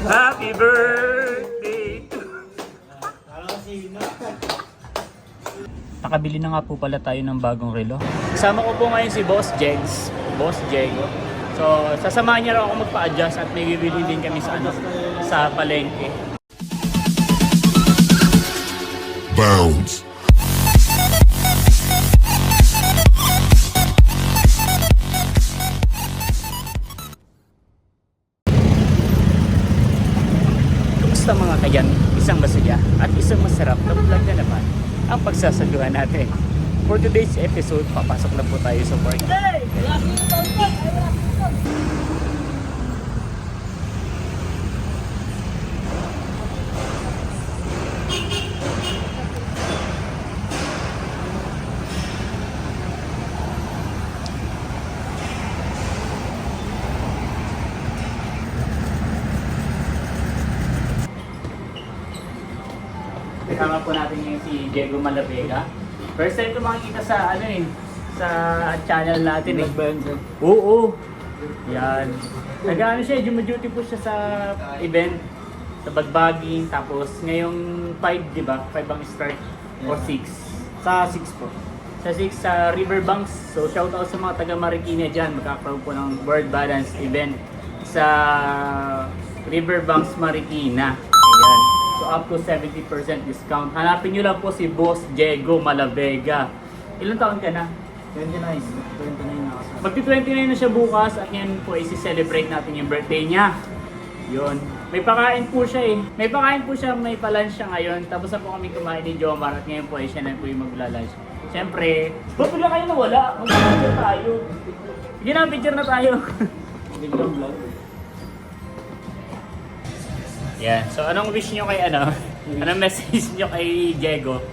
Happy birthday to Nakabili na nga po pala tayo ng bagong relo. Kasama ko po ngayon si Boss Jegs. Boss Jego. So, sasamahan niya raw ako magpa-adjust at may bibili din kami sa ano, sa palengke. Bounds. Kumusta mga kayan? Isang masaya at isang masarap na vlog na naman ang pagsasaluhan natin. For today's episode, papasok na po tayo sa park. Kasama po natin ngayon si Diego Malavega. First time ko makikita sa ano eh, sa channel natin eh. Oo. Yan. Nag-ano siya, duty po siya sa event, sa bagbaging, tapos ngayong 5, di ba? 5 ang start, o 6. Sa 6 po. Sa 6 sa Riverbanks. So shout out sa mga taga Marikina dyan. Magkakaroon po ng World Balance event sa Riverbanks Marikina. Ayan. So up to 70% discount. Hanapin nyo lang po si Boss Diego Malavega. Ilang taon ka na? 29. 29 na sa... Magti 29 na siya bukas at yan po ay celebrate natin yung birthday niya. Yun. May pakain po siya eh. May pakain po siya, may pa-lunch siya ngayon. Tapos na po kami kumain ni Jomar at ngayon po ay siya na po yung magla-lunch. Siyempre, ba't bigla kayo nawala? Mag-picture tayo. Sige na, picture na tayo. Biglang vlog. Yan. So, anong wish nyo kay ano? Anong message nyo kay Diego?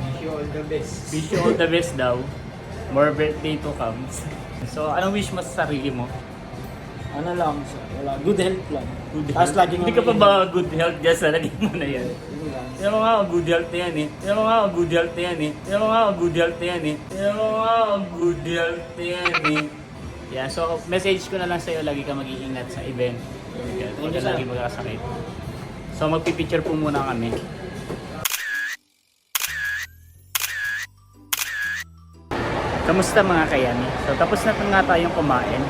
Wish you all the best. Wish you all the best daw. More birthday to come. So, anong wish mo sa sarili mo? Ano lang, so, wala. Good health lang. Good Tapos lagi Hindi ka pa ba good health dyan sa lagay mo na yan? Yun lang. Nga, oh, good health na yan eh. Mo nga, oh, good health na yan eh. Mo nga, oh, good health na yan eh. Mo nga, good health na yan eh. Yeah, so message ko na lang sa'yo, lagi ka mag-iingat sa event. Yan, Huwag ka lagi magkasakit. So magpipicture po muna kami. Kamusta mga kayami? So tapos na nga tayong kumain.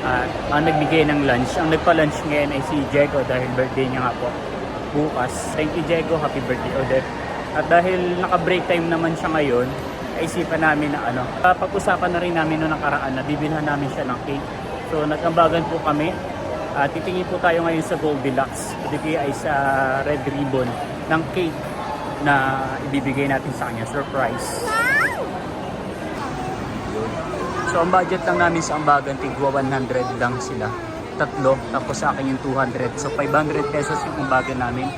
At ang nagbigay ng lunch, ang nagpa-lunch ngayon ay si Diego dahil birthday niya nga po bukas. Thank you Diego, happy birthday ulit. At dahil naka-break time naman siya ngayon, naisipan namin na ano, pag-usapan na rin namin noong nakaraan na bibilhan namin siya ng cake. So nag-ambagan po kami. At titingin po tayo ngayon sa Goldilocks. Ito ay sa Red Ribbon ng cake na ibibigay natin sa kanya. Surprise! So ang budget lang namin sa ambagan, tigwa 100 lang sila. Tatlo, tapos sa akin yung 200. So 500 pesos yung ambagan namin.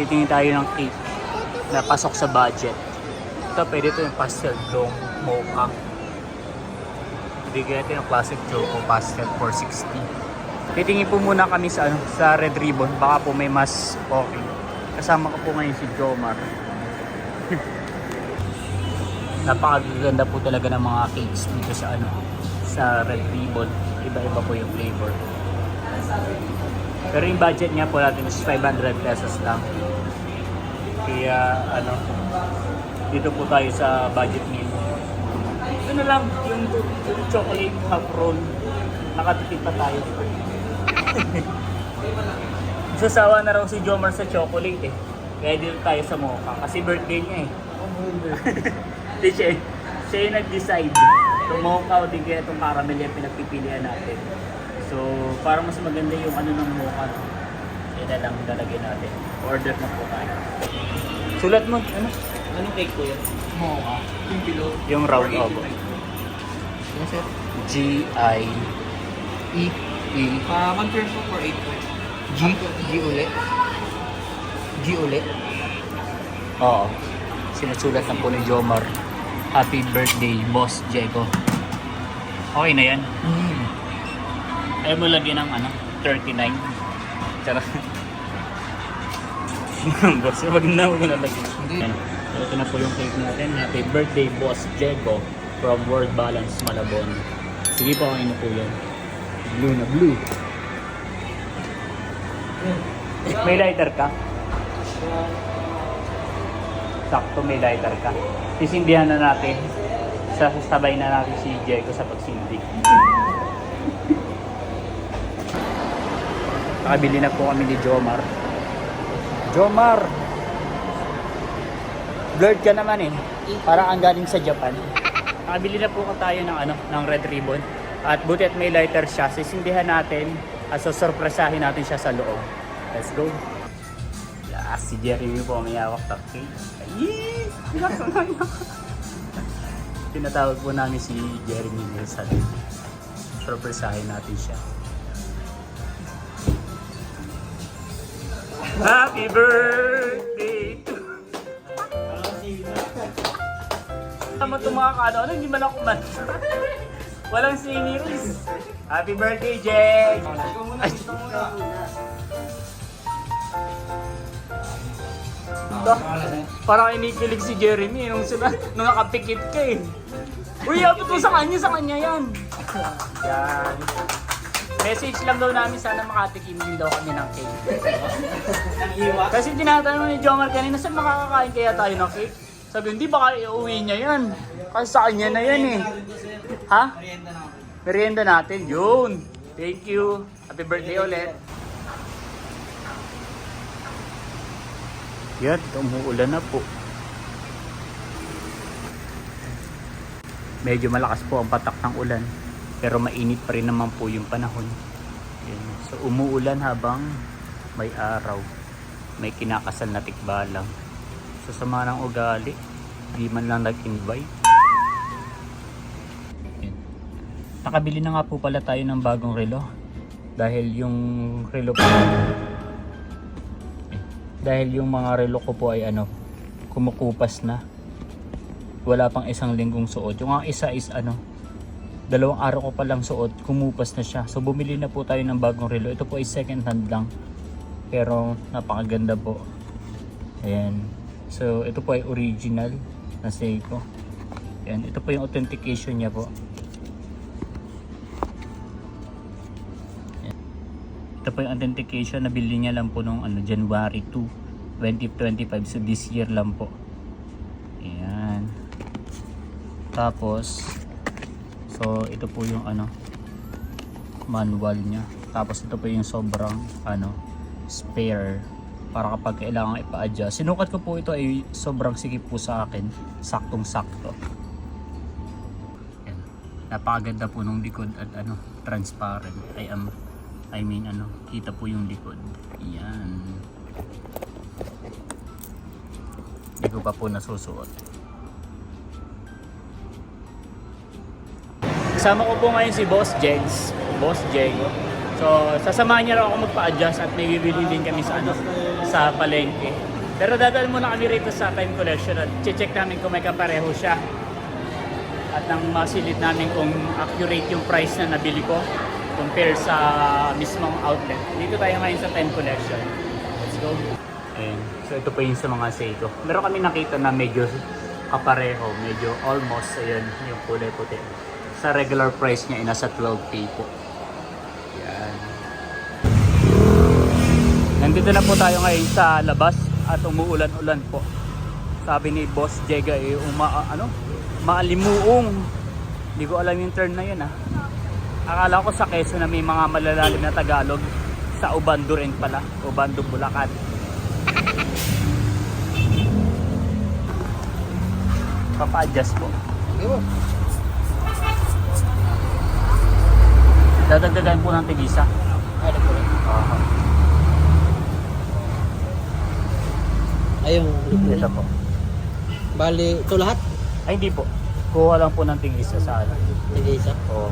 Titingin tayo ng cake na pasok sa budget. Ito, pwede ito yung pastel dome mocha. Bigyan natin yung classic choco pastel 460. Titingin po muna kami sa, ano, sa Red Ribbon. Baka po may mas okay. Kasama ko po ngayon si Jomar. napakaganda po talaga ng mga cakes dito sa ano sa Red Ribbon. Iba-iba po yung flavor. Pero yung budget niya po natin is 500 pesos lang. Kaya ano dito po tayo sa budget meal. Ito na lang yung, yung chocolate half roll. Nakatipid pa tayo. Sasawa na raw si Jomar sa chocolate eh. Kaya dito tayo sa mocha. Kasi birthday niya eh. Hindi siya, siya yung nag-decide. Itong mocha o di kaya itong caramel yung pinagpipilian natin. So, para mas maganda yung ano ng mocha. Yan na lang lalagyan natin. Order na po tayo. Sulat mo, ano? Anong cake po yan? Mocha. Yung below. Yung round obo. Yes, sir. G-I E Ah, confirm po for 8 po. G G ulit. G ulit. Oo. Sinusulat na po ni Jomar. Happy birthday, Boss Diego. Okay na yan. Mm. Ayaw mo lagyan ng ano, 39. Charot. Boss, wag na huwag na lagyan. Hindi. Yan. So, ito na po yung cake natin. Happy birthday, Boss Diego from World Balance Malabon. Sige po, ano po yan? Blue na blue. May lighter ka? Sakto may lighter ka. Sisindihan na natin. Sasabay na natin si Diego sa pagsindi. Nakabili na po kami ni Jomar. Jomar! Blurred ka naman eh. Parang ang galing sa Japan. Nakabili na po tayo ng ano, ng red ribbon. At buti at may lighter siya, sisindihan natin at susurpresahin natin siya sa loob. Let's go. Yeah, si Jeremy po may hawak na cake. Ay! Tinatawag po namin si Jeremy Wilson. Surpresahin natin siya. Happy birthday to Tama kano, ano, hindi man ako man. Walang singers. Happy birthday, Jay! Ay, Ito, parang inikilig si Jeremy nung, sila, nung nakapikit ka eh. Uy, abot mo sa kanya, sa kanya yan. Yan. Message lang daw namin sana makatikim din daw kami ng cake. Kasi tinatanong ni Jomar kanina, saan makakakain kaya tayo ng cake? Sabi, hindi baka iuwi niya yan. Kasi sa kanya na yan eh. Ha? Merienda natin. Yun. Thank you. Happy birthday ulit. Yan, umuulan na po. Medyo malakas po ang patak ng ulan. Pero mainit pa rin naman po yung panahon. Yan. So umuulan habang may araw. May kinakasal na tikbalang. Sa sama ng ugali, di man lang nag-invite. Nakabili na nga po pala tayo ng bagong relo. Dahil yung relo po dahil yung mga relo ko po ay ano kumukupas na. Wala pang isang linggong suot. Yung ang isa is ano dalawang araw ko pa lang suot kumupas na siya. So bumili na po tayo ng bagong relo. Ito po ay second hand lang. Pero napakaganda po. Ayan. So ito po ay original na Seiko. Ayan. Ito po yung authentication niya po Ito po yung authentication na bili niya lang po nung ano, January 2, 2025. So this year lang po. Ayan. Tapos, so ito po yung ano, manual niya. Tapos ito po yung sobrang ano, spare para kapag kailangan ipa-adjust. Sinukat ko po ito ay sobrang sikip po sa akin. Saktong sakto. Ayan. Napakaganda po nung likod at ano, transparent. Ay, um, I mean ano, kita po yung likod. Yan. Hindi ko pa po nasusuot. Kasama ko po ngayon si Boss Jegs. Boss Jego. So, sasamahan niya raw ako magpa-adjust at may bibili din kami sa ano, sa palengke. Pero dadal muna kami rito sa time collection at check namin kung may kapareho siya. At nang masilid namin kung accurate yung price na nabili ko compare sa mismong outlet. Dito tayo ngayon sa time collection. Let's go. Ayan. So ito po yung sa mga Seiko. Meron kami nakita na medyo kapareho, medyo almost ayun yung kulay puti. Sa regular price niya ay nasa 12k po. Yan. Nandito na po tayo ngayon sa labas at umuulan-ulan po. Sabi ni Boss Jega eh, uma, ano, maalimuong. Hindi ko alam yung term na yun ah. Akala ko sa Quezon na may mga malalalim na Tagalog. Sa Ubando rin pala. Ubando, Bulacan. Papa-adjust po. Dadagdagan po ng tigisa. Ano. Ayun. Ito po. Bali, ito lahat? Ay hindi po. Kuha lang po ng tigisa sa ano. Hindi isa. Oo.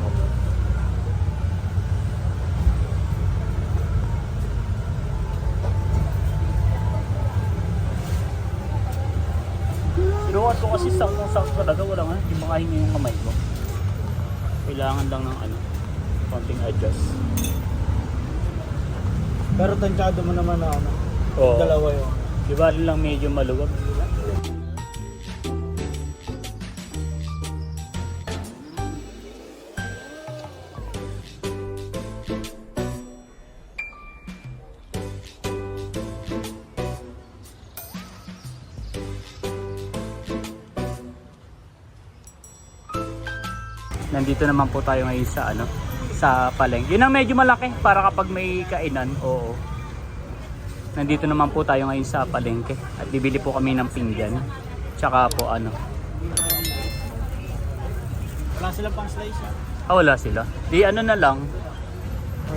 Sinukat ko kasi sa kung sakto talaga wala nga, hindi makahinga yung kamay ko. Kailangan lang ng ano, konting adjust. Pero tansyado mo naman na ano, Oo. dalawa yun. Di ba lang medyo maluwag? Nandito naman po tayo ngayon sa ano, sa palengke. Yun ang medyo malaki para kapag may kainan, oo. Nandito naman po tayo ngayon sa palengke at bibili po kami ng pinggan. Tsaka po ano, Wala silang pang slice. ah. ah, wala sila. Di ano na lang,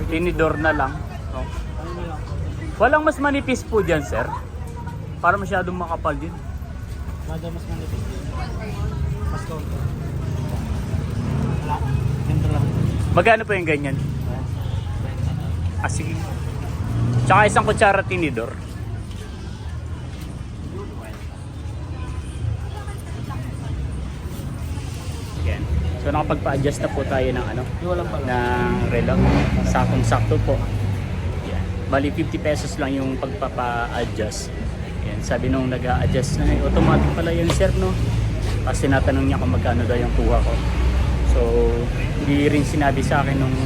tinidor na lang. Oh. Walang mas manipis po dyan, sir. Para masyadong makapal din. Mada mas manipis din. Mas kaunti. Wala. Ganito lang. Magkano po yung ganyan? Ah, sige. Tsaka isang kutsara tinidor. Yan. So nakapagpa-adjust na po tayo ng ano, Yung ng relo. Sakong-sakto po. Yan. Bali 50 pesos lang yung pagpapa-adjust. Yan. Sabi nung nag-a-adjust na, "Eh, automatic pala yun sir no. Kasi tinatanong niya kung magkano daw yung kuha ko. So, hindi rin sinabi sa akin nung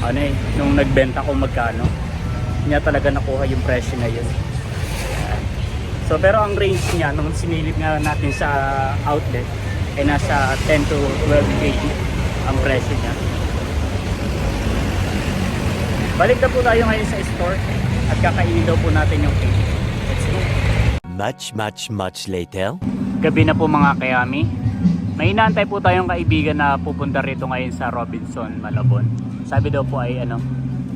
ano eh, nung nagbenta ko magkano. Niya talaga nakuha yung presyo na yun. So, pero ang range niya nung sinilip nga natin sa outlet ay nasa 10 to 12 kg ang presyo niya. Balik na po tayo ngayon sa store at kakainin daw po natin yung cake. Let's go. Much, much, much later. Gabi na po mga kayami. May inaantay po tayong kaibigan na pupunta rito ngayon sa Robinson, Malabon. Sabi daw po ay ano,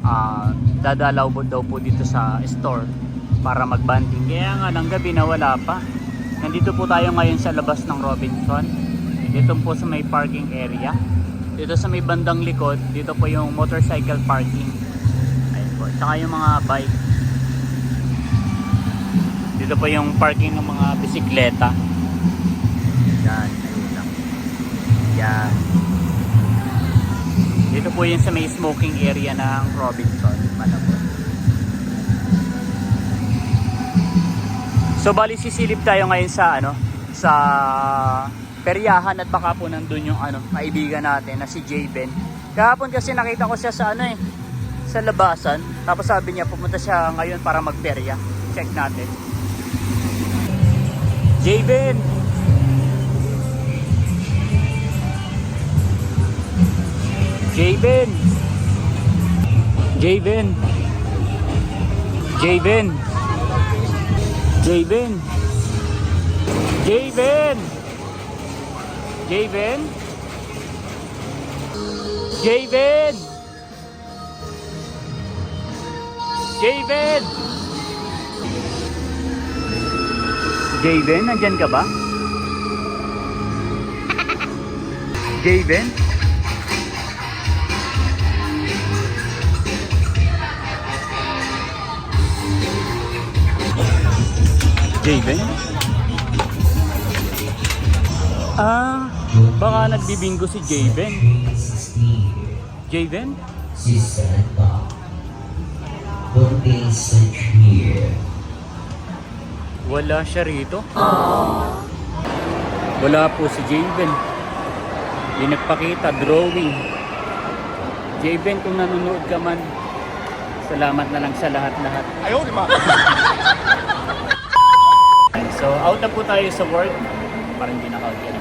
ah, dadalaw po daw po dito sa store para magbanding. Kaya nga ng gabi na wala pa. Nandito po tayo ngayon sa labas ng Robinson. Dito po sa may parking area. Dito sa may bandang likod, dito po yung motorcycle parking. Ayun po. Tsaka yung mga bike. Dito po yung parking ng mga bisikleta. Yan, ayun lang. Yan. Dito po yun sa may smoking area ng Robinson, Malabon. So bali sisilip tayo ngayon sa ano, sa peryahan at baka po nandun yung ano, kaibigan natin na si J. Ben. Kahapon kasi nakita ko siya sa ano eh, sa labasan. Tapos sabi niya pumunta siya ngayon para magperya. Check natin. J. Ben! Javen. Javen. Javen. Javen. Javen. Javen. Javen. Javen. Javen, nandyan ka ba? Javen? Javen? Ah, baka nagbibingo si Javen. Javen? Sister and Bob. Don't be such here. Wala siya rito. Wala po si Javen. Hindi nagpakita, drawing. Javen, kung nanonood ka man, salamat na lang sa lahat-lahat. Ayaw, di ba? so, out na po tayo sa work. Parang hindi yan.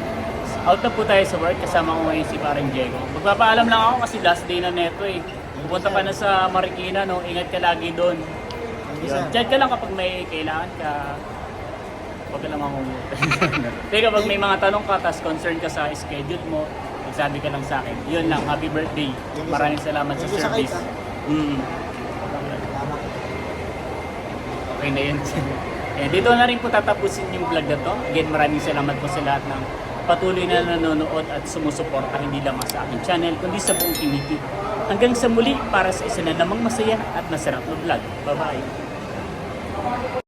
Out na po tayo sa work. Kasama ko ngayon si parang Diego. Magpapaalam lang ako kasi last day na neto eh. Pupunta ka na sa Marikina, no? Ingat ka lagi doon. Yun. Chat ka lang kapag may kailangan ka. Huwag ka lang mamumuta. Pero kapag may mga tanong ka, tas concern ka sa schedule mo, magsabi ka lang sa akin. Yun lang, happy birthday. Maraming salamat sa service. cake, Mm. Okay na yun. eh, dito na rin po tatapusin yung vlog na to. Again, maraming salamat po sa lahat ng patuloy na nanonood at sumusuporta hindi lang sa aking channel, kundi sa buong community. Hanggang sa muli para sa isa na namang masaya at masarap na vlog. Bye-bye!